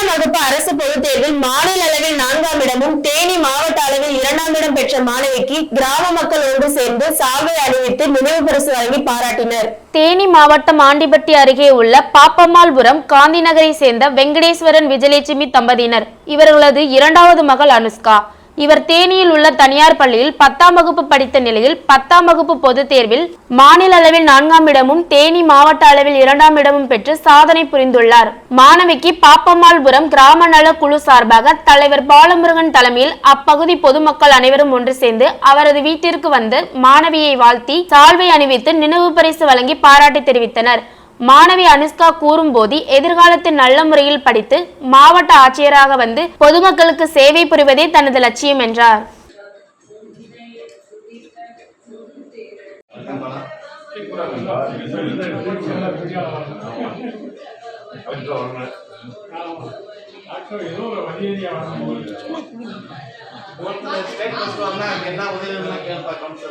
பத்தாம் வகுப்பு அரசு பொதுத் தேர்வில் மாநில அளவில் நான்காம் இடமும் தேனி மாவட்ட அளவில் இரண்டாம் இடம் பெற்ற மாணவிக்கு கிராம மக்கள் ஒன்று சேர்ந்து சால்வை அணிவித்து நினைவு பரிசு வழங்கி பாராட்டினர். தேனி மாவட்டம் ஆண்டிப்பட்டி அருகே உள்ள பாப்பம்மாள்புரம் காந்தி நகரை சேர்ந்த வெங்கடேஸ்வரன் விஜயலட்சுமி தம்பதியினர். இவர்களது இரண்டாவது மகள் அனுஷ்கா. இவர் தேனியில் உள்ள தனியார் பள்ளியில் பத்தாம் வகுப்பு படித்த நிலையில் பத்தாம் வகுப்பு பொதுத் தேர்வில் மாநில அளவில் நான்காம் இடமும் தேனி மாவட்ட அளவில் இரண்டாம் இடமும் பெற்று சாதனை புரிந்துள்ளார். மாணவிக்கு பாப்பம்மாள்புரம் கிராம நல குழு சார்பாக தலைவர் பாலமுருகன் தலைமையில் அப்பகுதி பொதுமக்கள் அனைவரும் ஒன்று சேர்ந்து அவரது வீட்டிற்கு வந்து மாணவியை வாழ்த்தி சால்வை அணிவித்து நினைவு பரிசு வழங்கி பாராட்டு தெரிவித்தனர். மாணவி அனுஷ்கா கூறும்போது எதிர்காலத்தில் நல்ல முறையில் படித்து மாவட்ட ஆட்சியராக வந்து பொதுமக்களுக்கு சேவை புரிவதே தனது லட்சியம் என்றார். என்ன உதவி கேட்பா கவுன்சிலர்